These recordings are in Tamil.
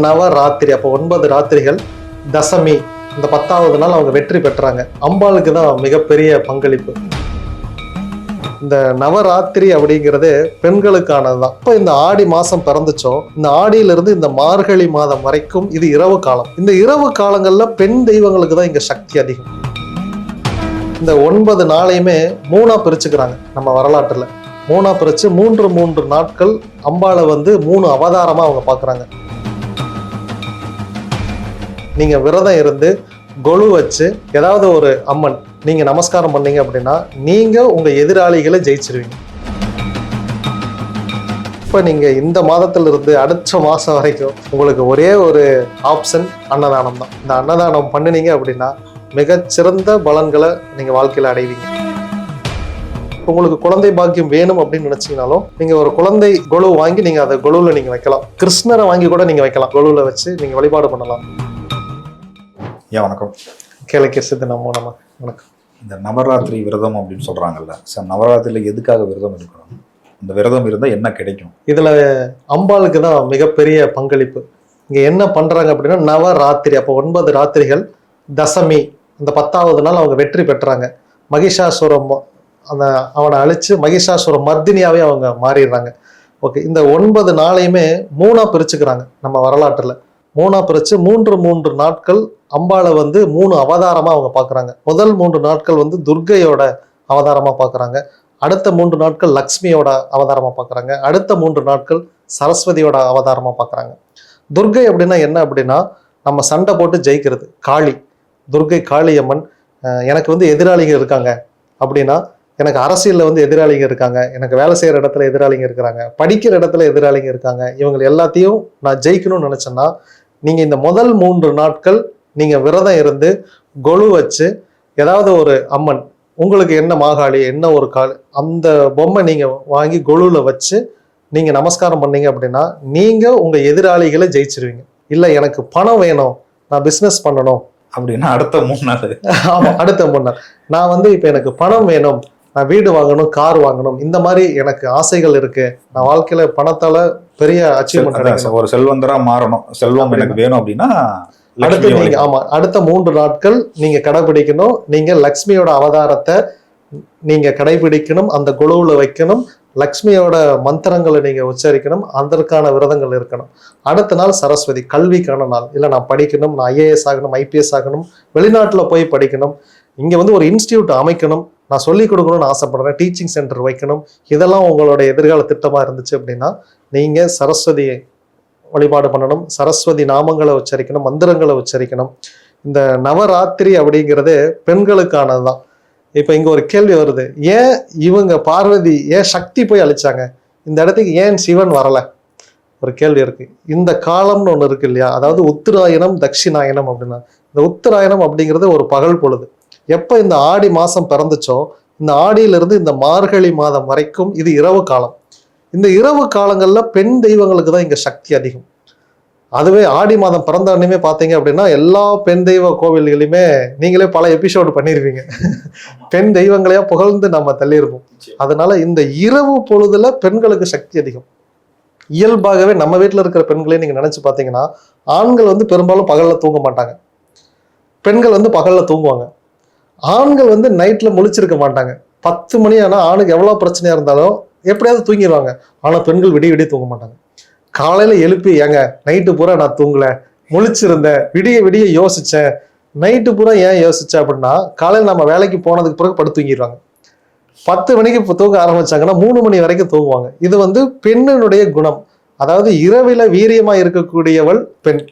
நவராத்திரி அப்போ ஒன்பது ராத்திரிகள் தசமி. இந்த பத்தாவது நாள் அவங்க வெற்றி பெற்றாங்க. அம்பாளுக்கு தான் மிகப்பெரிய பங்களிப்பு. இந்த நவராத்திரி அப்படிங்கிறது பெண்களுக்கானது தான் இப்போ இந்த ஆடி மாசம் பிறந்துச்சோ இந்த ஆடியிலிருந்து இந்த மார்கழி மாதம் வரைக்கும் இது இரவு காலம். இந்த இரவு காலங்கள்ல பெண் தெய்வங்களுக்கு தான் இங்க சக்தி அதிகம். இந்த ஒன்பது நாளையுமே மூணா பிரிச்சுக்கிறாங்க நம்ம வரலாற்றுல. மூணா பிரிச்சு மூன்று மூன்று நாட்கள் அம்பாளை வந்து மூணு அவதாரமா அவங்க பார்க்குறாங்க நீங்க விரதம் இருந்து கொலு வச்சு ஏதாவது ஒரு அம்மன் நீங்க நமஸ்காரம் பண்ணீங்க அப்படின்னா நீங்க உங்க எதிராளிகளை ஜெயிச்சிருவீங்க. இப்போ நீங்க இந்த மாதத்துல இருந்து அடுத்த மாசம் வரைக்கும் உங்களுக்கு ஒரே ஒரு ஆப்ஷன் அன்னதானம் தான். இந்த அன்னதானம் பண்ணினீங்க அப்படின்னா மிகச்சிறந்த பலன்களை நீங்க வாழ்க்கையில அடைவீங்க. உங்களுக்கு குழந்தை பாக்கியம் வேணும் அப்படின்னு நினைச்சீங்கனாலும் நீங்க ஒரு குழந்தை கொலு வாங்கி நீங்க அதை கொலுவில் நீங்க வைக்கலாம். கிருஷ்ணரை வாங்கி கூட நீங்க வைக்கலாம். கொலுவில் வச்சு நீங்க வழிபாடு பண்ணலாம். ஐயா வணக்கம். கேளக்கிய சித்து நம்ம நம்ம வணக்கம். இந்த நவராத்திரி விரதம் அப்படின்னு சொல்றாங்கல்ல சார் நவராத்திரியில எதுக்காக விரதம் இருக்கணும்? இந்த விரதம் இருந்தா என்ன கிடைக்கும்? இதுல அம்பாளுக்கு தான் மிகப்பெரிய பங்களிப்பு. இங்க என்ன பண்றாங்க அப்படின்னா நவராத்திரி அப்போ ஒன்பது ராத்திரிகள் தசமி அந்த பத்தாவது நாள் அவங்க வெற்றி பெற்றாங்க. மகிஷாசுரம் அந்த அவனை அழிச்சு மகிஷாசுர மர்தினியாவே அவங்க மாறிடுறாங்க. ஓகே இந்த ஒன்பது நாளையுமே மூணா பிரிச்சுக்கிறாங்க நம்ம வரலாற்றுல. மூணாக பிரித்து மூன்று மூன்று நாட்கள் அம்பாளை வந்து மூணு அவதாரமா அவங்க பார்க்குறாங்க முதல் மூன்று நாட்கள் வந்து துர்க்கையோட அவதாரமா பார்க்குறாங்க அடுத்த மூன்று நாட்கள் லக்ஷ்மியோட அவதாரமா பார்க்குறாங்க அடுத்த மூன்று நாட்கள் சரஸ்வதியோட அவதாரமா பார்க்குறாங்க துர்க்கை அப்படின்னா என்ன அப்படின்னா நம்ம சண்டை போட்டு ஜெயிக்கிறது காளி. துர்கை காளியம்மன் எனக்கு வந்து எதிராளிங்க இருக்காங்க அப்படின்னா எனக்கு அரசியலில் வந்து எதிராளிங்க இருக்காங்க எனக்கு வேலை செய்யற இடத்துல எதிராளிங்க இருக்கிறாங்க படிக்கிற இடத்துல எதிராளிங்க இருக்காங்க இவங்க எல்லாத்தையும் நான் ஜெயிக்கணும்னு நினச்சேன்னா நீங்க இந்த முதல் மூன்று நாட்கள் நீங்க விரதம் இருந்து கொலு வச்சு ஏதாவது ஒரு அம்மன் உங்களுக்கு என்ன மாகாளி என்ன ஒரு கால் அந்த பொம்மை நீங்க வாங்கி கொலுல வச்சு நீங்க நமஸ்காரம் பண்ணீங்க அப்படின்னா நீங்க உங்க எதிராளிகளை ஜெயிச்சிருவீங்க. இல்ல எனக்கு பணம் வேணும் நான் பிசினஸ் பண்ணணும். அப்படின்னா அடுத்த மூணு நாள். ஆமா அடுத்த முன்னாள் நான் வந்து இப்ப எனக்கு பணம் வேணும் நான் வீடு வாங்கணும் கார் வாங்கணும் இந்த மாதிரி எனக்கு ஆசைகள் இருக்கு. நான் வாழ்க்கையில பணத்தால பெரிய அச்சீவ்மெண்ட் ஒரு செல்வந்தரா மாறணும். செல்வம் எனக்கு வேணும் அப்படின்னா அடுத்து நீங்க. ஆமா அடுத்த மூன்று நாட்கள் நீங்க கடைபிடிக்கணும். நீங்க லக்ஷ்மியோட அவதாரத்தை நீங்க கடைபிடிக்கணும். அந்த குழுவுல வைக்கணும். லக்ஷ்மியோட மந்திரங்களை நீங்க உச்சரிக்கணும். அதற்கான விரதங்கள் இருக்கணும். அடுத்த நாள் சரஸ்வதி கல்விக்கான நாள். இல்ல நான் படிக்கணும் நான் ஐஏஎஸ் ஆகணும் ஐபிஎஸ் ஆகணும் வெளிநாட்டுல போய் படிக்கணும். இங்க வந்து ஒரு இன்ஸ்டியூட் அமைக்கணும். நான் சொல்லிக் கொடுக்கணும்னு ஆசைப்படுறேன். டீச்சிங் சென்டர் வைக்கணும். இதெல்லாம் உங்களோட எதிர்கால திட்டமாக இருந்துச்சு அப்படின்னா நீங்கள் சரஸ்வதியை வழிபாடு பண்ணணும். சரஸ்வதி நாமங்களை உச்சரிக்கணும். மந்திரங்களை உச்சரிக்கணும். இந்த நவராத்திரி அப்படிங்கிறது பெண்களுக்கானது தான் இப்போ இங்கே ஒரு கேள்வி வருது. ஏன் இவங்க பார்வதி ஏன் சக்தி போய் அழிச்சாங்க? இந்த இடத்துக்கு ஏன் சிவன் வரலை? ஒரு கேள்வி இருக்கு. இந்த காலம்னு ஒன்று இருக்கு இல்லையா? அதாவது உத்தராயணம் தட்சிணாயனம் அப்படின்னா. இந்த உத்தராயணம் அப்படிங்கிறது ஒரு பகல் பொழுது. எப்போ இந்த ஆடி மாசம் பிறந்துச்சோ இந்த ஆடியிலிருந்து இந்த மார்கழி மாதம் வரைக்கும் இது இரவு காலம். இந்த இரவு காலங்கள்ல பெண் தெய்வங்களுக்கு தான் இங்க சக்தி அதிகம். அதுவே ஆடி மாதம் பிறந்த உடனே பார்த்தீங்க அப்படின்னா எல்லா பெண் தெய்வ கோவில்களையுமே நீங்களே பல எபிசோடு பண்ணியிருப்பீங்க பெண் தெய்வங்களையா புகழ்ந்து நம்ம தள்ளியிருப்போம் அதனால இந்த இரவு பொழுதுல பெண்களுக்கு சக்தி அதிகம். இயல்பாகவே நம்ம வீட்டில் இருக்கிற பெண்களே நீங்க நினைச்சு பார்த்தீங்கன்னா ஆண்கள் வந்து பெரும்பாலும் பகல்ல தூங்க மாட்டாங்க. பெண்கள் வந்து பகல்ல தூங்குவாங்க. ஆண்கள் வந்து நைட்டில் முழிச்சிருக்க மாட்டாங்க. பத்து மணி ஆனால் ஆணுக்கு எவ்வளோ பிரச்சனையாக இருந்தாலும் எப்படியாவது தூங்கிடுவாங்க. ஆனால் பெண்கள் விடிய விடிய தூங்க மாட்டாங்க. காலையில் எழுப்பி ஏங்க நைட்டு பூரா நான் தூங்கலை. முழிச்சிருந்தேன். விடிய விடிய யோசித்தேன் நைட்டு பூரா ஏன் யோசித்தேன் அப்படின்னா காலையில் நம்ம வேலைக்கு போனதுக்கு பிறகு படுத்து தூங்கிடுவாங்க. பத்து மணிக்கு இப்போ தூங்க ஆரம்பித்தாங்கன்னா மூணு மணி வரைக்கும் தூங்குவாங்க. இது வந்து பெண்ணினுடைய குணம். அதாவது இரவில் வீரியமாக இருக்கக்கூடியவள் பெண்.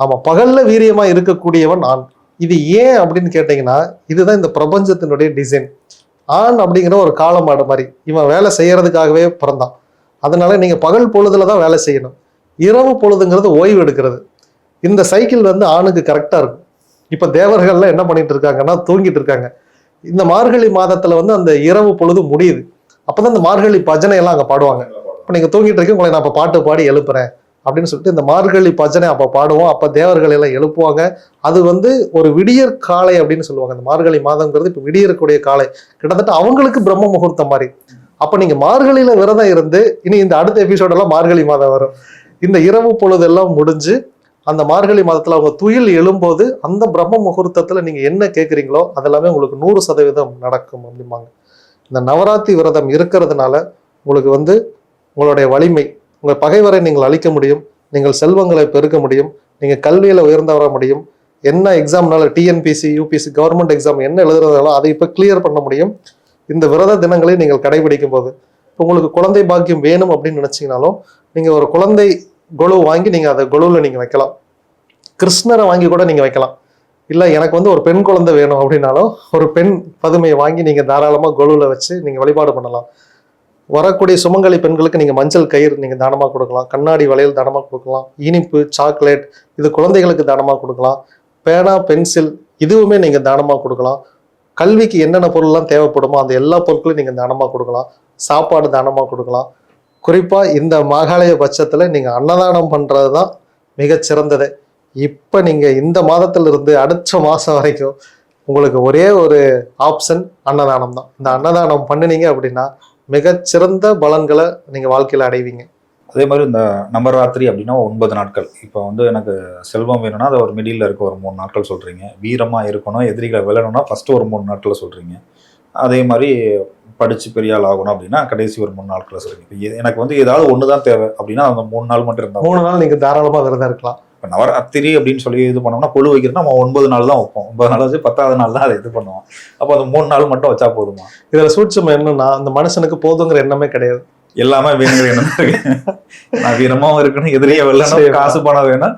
ஆமாம் பகலில் வீரியமாக இருக்கக்கூடியவன் ஆண். இது ஏன் அப்படின்னு கேட்டிங்கன்னா இதுதான் இந்த பிரபஞ்சத்தினுடைய டிசைன் ஆண் அப்படிங்கிற ஒரு காலமாடு மாதிரி. இவன் வேலை செய்யறதுக்காகவே பிறந்தான். அதனால நீங்கள் பகல் பொழுதுல தான் வேலை செய்யணும். இரவு பொழுதுங்கிறது ஓய்வு எடுக்கிறது. இந்த சைக்கிள் வந்து ஆணுக்கு கரெக்டாக இருக்கும். இப்போ தேவர்கள்லாம் என்ன பண்ணிட்டு இருக்காங்கன்னா தூங்கிட்டு இருக்காங்க. இந்த மார்கழி மாதத்தில் வந்து அந்த இரவு பொழுது முடியுது. அப்போ தான் இந்த மார்கழி பஜனை எல்லாம் அங்கே பாடுவாங்க. இப்போ நீங்கள் தூங்கிட்டு இருக்கீங்க உங்களை நான் இப்போ பாட்டு பாடி எழுப்புறேன். அப்படின்னு சொல்லிட்டு இந்த மார்கழி பஜனை அப்போ பாடுவோம். அப்போ தேவர்கள் எல்லாம் எழுப்புவாங்க. அது வந்து ஒரு விடியற் காலை அப்படின்னு சொல்லுவாங்க. இந்த மார்கழி மாதம்ங்கிறது இப்போ விடியறக்கூடிய காலை. கிட்டத்தட்ட அவங்களுக்கு பிரம்ம முகூர்த்தம் மாதிரி. அப்போ நீங்கள் மார்கழியில் விரதம் இருந்து இனி இந்த அடுத்த எபிசோடெல்லாம் மார்கழி மாதம் வரும். இந்த இரவு பொழுதெல்லாம் முடிஞ்சு அந்த மார்கழி மாதத்தில் அவங்க துயில் எழும்போது அந்த பிரம்ம முகூர்த்தத்தில் நீங்கள் என்ன கேட்குறீங்களோ அதெல்லாமே உங்களுக்கு நூறு சதவீதம் நடக்கும் அப்படிம்பாங்க. இந்த நவராத்திரி விரதம் இருக்கிறதுனால உங்களுக்கு வந்து உங்களுடைய வலிமை உங்கள் பகைவரை நீங்கள் அழிக்க முடியும் நீங்கள் செல்வங்களை பெருக்க முடியும் நீங்கள் கல்வியில் உயர்ந்து வர முடியும். என்ன எக்ஸாம்னால டிஎன்பிசி யூபிசி கவர்மெண்ட் எக்ஸாம் என்ன எழுதுறதாலும் அதை இப்போ கிளியர் பண்ண முடியும். இந்த விரத தினங்களை நீங்கள் கடைபிடிக்கும் போது. இப்போ உங்களுக்கு குழந்தை பாக்கியம் வேணும் அப்படின்னு நினச்சிங்கனாலும் நீங்கள் ஒரு குழந்தை கொலு வாங்கி நீங்கள் அதை கொலுவில் நீங்கள் வைக்கலாம். கிருஷ்ணரை வாங்கி கூட நீங்கள் வைக்கலாம். இல்லை எனக்கு வந்து ஒரு பெண் குழந்தை வேணும் அப்படின்னாலும் ஒரு பெண் பதுமையை வாங்கி நீங்கள் தாராளமாக கொலுவில் வச்சு நீங்கள் வழிபாடு பண்ணலாம். வரக்கூடிய சுமங்கலி பெண்களுக்கு நீங்கள் மஞ்சள் கயிறு நீங்கள் தானமாக கொடுக்கலாம். கண்ணாடி வளையல் தானமாக கொடுக்கலாம். இனிப்பு சாக்லேட் இது குழந்தைகளுக்கு தானமாக கொடுக்கலாம். பேனா பென்சில் இதுவுமே நீங்கள் தானமாக கொடுக்கலாம். கல்விக்கு என்னென்ன பொருள்லாம் தேவைப்படுமோ அந்த எல்லா பொருட்களையும் நீங்கள் தானமாக கொடுக்கலாம். சாப்பாடு தானமாக கொடுக்கலாம். குறிப்பாக இந்த மகாலய பட்சத்தில் நீங்கள் அன்னதானம் பண்ணுறது தான் மிகச்சிறந்தது. இப்போ நீங்கள் இந்த மாதத்திலிருந்து அடுத்த மாதம் வரைக்கும் உங்களுக்கு ஒரே ஒரு ஆப்ஷன் அன்னதானம் தான் இந்த அன்னதானம் பண்ணினீங்க அப்படின்னா மிகச்சிறந்த பலன்களை நீங்கள் வாழ்க்கையில் அடைவீங்க. அதே மாதிரி இந்த நவராத்திரி அப்படின்னா ஒன்பது நாட்கள். இப்போ வந்து எனக்கு செல்வம் வேணும்னா அது ஒரு மிடில் இருக்க ஒரு மூணு நாட்கள் சொல்கிறீங்க வீரமாக இருக்கணும் எதிரிகளை விளையணும்னா ஃபஸ்ட்டு ஒரு மூணு நாட்களில் சொல்கிறீங்க அதே மாதிரி படித்து பெரிய ஆள் ஆகணும் அப்படின்னா கடைசி ஒரு மூணு நாட்களில் சொல்கிறீங்க இப்போ எனக்கு வந்து ஏதாவது ஒன்று தான் தேவை அப்படின்னா அந்த மூணு நாள் மட்டும் இருந்தால் மூணு நாள் நீங்கள் தாராளமாக விரதம் இருக்கலாம். இப்போ நவராத்திரி அப்படின்னு சொல்லி இது பண்ணோம்னா கொழு வைக்கிறோம்னா நம்ம ஒன்பது நாள் தான் வைப்போம். ஒன்பது நாள் வச்சு பத்தாவது நாள் தான் அதை இது பண்ணுவோம். அப்போ அந்த மூணு நாள் மட்டும் வச்சா போதுமா? இதில் சூட்சம் என்னன்னா அந்த மனுஷனுக்கு போதுங்கிற எண்ணமே கிடையாது. எல்லாமே வேணுங்கிற எண்ணம் நான் வீரமாவும் இருக்கணும் எதிரியே சரி. காசு பணம் வேணும்.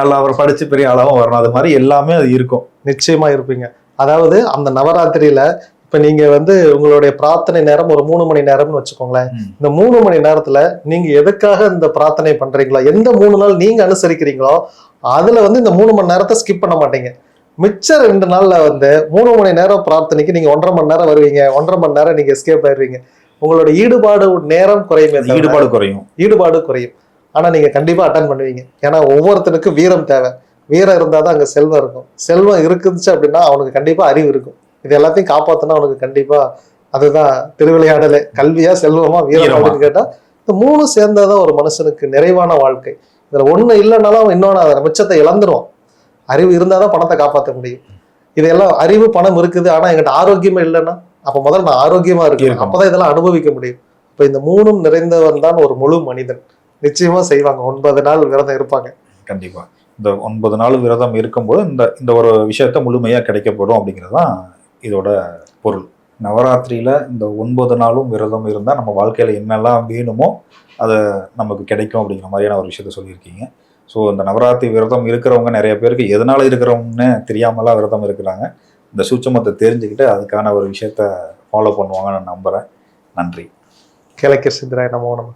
நல்லா அவர் படிச்சு பெரிய ஆளாவும் வரணும். அது மாதிரி எல்லாமே அது இருக்கும். நிச்சயமா இருப்பீங்க. அதாவது அந்த நவராத்திரியில இப்ப நீங்க வந்து உங்களுடைய பிரார்த்தனை நேரம் ஒரு மூணு மணி நேரம்னு வச்சுக்கோங்களேன். இந்த மூணு மணி நேரத்துல நீங்க எதுக்காக இந்த பிரார்த்தனை பண்றீங்களோ எந்த மூணு நாள் நீங்க அனுசரிக்கிறீங்களோ அதுல வந்து இந்த மூணு மணி நேரத்தை ஸ்கிப் பண்ண மாட்டீங்க. மிச்ச ரெண்டு நாள்ல வந்து மூணு மணி நேரம் பிரார்த்தனைக்கு நீங்க ஒன்றரை மணி நேரம் வருவீங்க. ஒன்றரை மணி நேரம் நீங்க எஸ்கேப் ஆயிருவீங்க. உங்களோட ஈடுபாடு நேரம் குறையுமே ஈடுபாடு குறையும். ஈடுபாடு குறையும். ஆனா நீங்க கண்டிப்பா அட்டன் பண்ணுவீங்க. ஏன்னா ஒவ்வொருத்தனுக்கும் வீரம் தேவை. வீரம் இருந்தாதான் அங்க செல்வம் இருக்கும். செல்வம் இருக்குதுச்சு அப்படின்னா அவனுக்கு கண்டிப்பா அறிவு இருக்கும். இது எல்லாத்தையும் காப்பாத்தினா அவனுக்கு கண்டிப்பா அதுதான் திருவிளையாடலே. கல்வியா செல்வமா வீரம் வீரமா. அப்படின்னு கேட்டா இந்த மூணு சேர்ந்தாதான் ஒரு மனுஷனுக்கு நிறைவான வாழ்க்கை. இதுல ஒண்ணு இல்லைனாலும் அவன் இன்னொன்னு மிச்சத்தை இழந்துருவான். அறிவு இருந்தாதான் பணத்தை காப்பாற்ற முடியும். இதெல்லாம் அறிவு பணம் இருக்குது. ஆனா என்கிட்ட ஆரோக்கியமே இல்லைன்னா அப்ப முதல்ல நான் ஆரோக்கியமா இருக்கணும். அப்பதான் இதெல்லாம் அனுபவிக்க முடியும். இப்ப இந்த மூணும் நிறைந்தவன் தான் ஒரு முழு மனிதன். நிச்சயமா செய்வாங்க. ஒன்பது நாள் விரதம் இருப்பாங்க. கண்டிப்பா. இந்த ஒன்பது நாள் விரதம் இருக்கும்போது இந்த இந்த ஒரு விஷயத்த முழுமையா கிடைக்கப்படும் அப்படிங்கிறது தான் இதோட பொருள். நவராத்திரியில் இந்த ஒன்பது நாளும் விரதம் இருந்தால் நம்ம வாழ்க்கையில் என்னெல்லாம் வேணுமோ அதை நமக்கு கிடைக்கும் அப்படிங்கிற மாதிரியான ஒரு விஷயத்த சொல்லியிருக்கீங்க. ஸோ இந்த நவராத்திரி விரதம் இருக்கிறவங்க நிறைய பேருக்கு எதனால் இருக்கிறவங்கன்னு தெரியாமலாம் விரதம் இருக்கிறாங்க. இந்த சூட்சமத்தை தெரிஞ்சுக்கிட்டு அதுக்கான ஒரு விஷயத்த ஃபாலோ பண்ணுவாங்கன்னு நான் நம்புகிறேன் நன்றி. கிழக்கு சிந்தராய நமோ நம